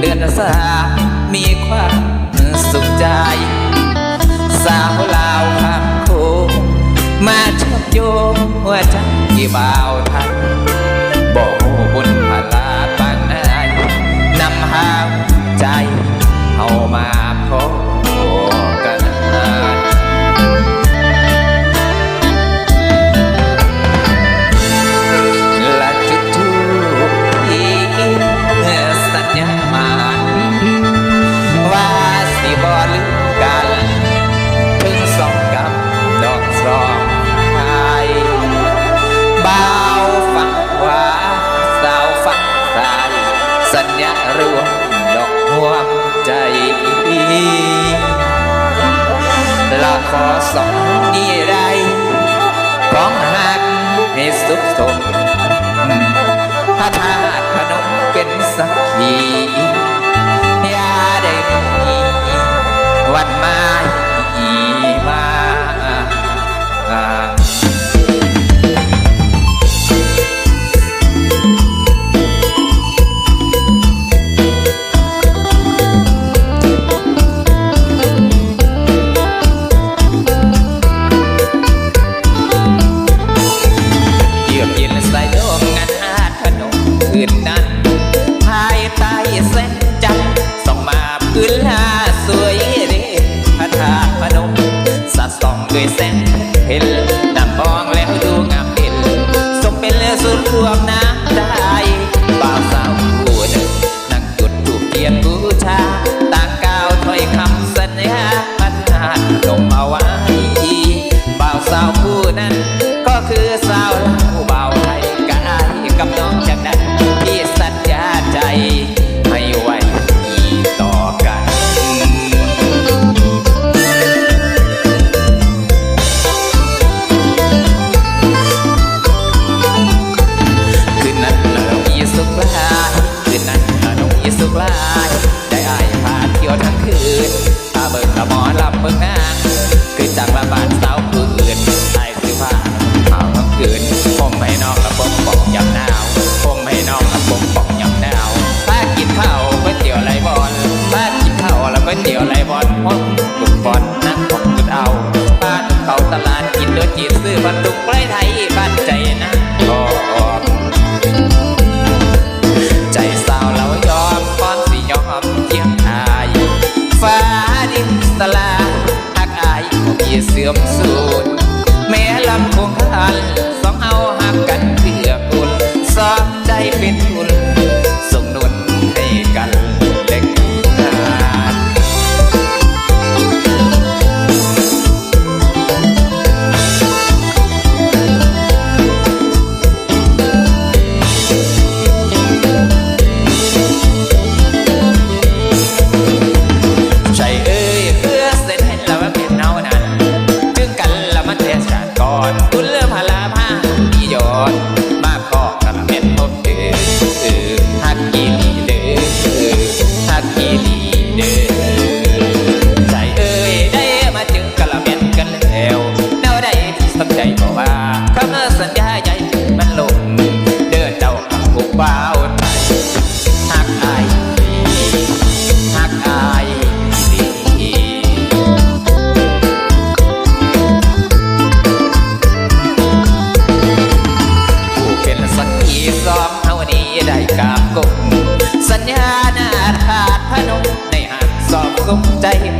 เดือนสามีความสุขใจ สาวลาวขำามโคมาชอบโยมว่าจักกี่บ่าวทัก ขอสองนิรัยของหักให้สุขสมพระธาตุพนมเป็นสักขีอย่าได้มีวันมา สมใจ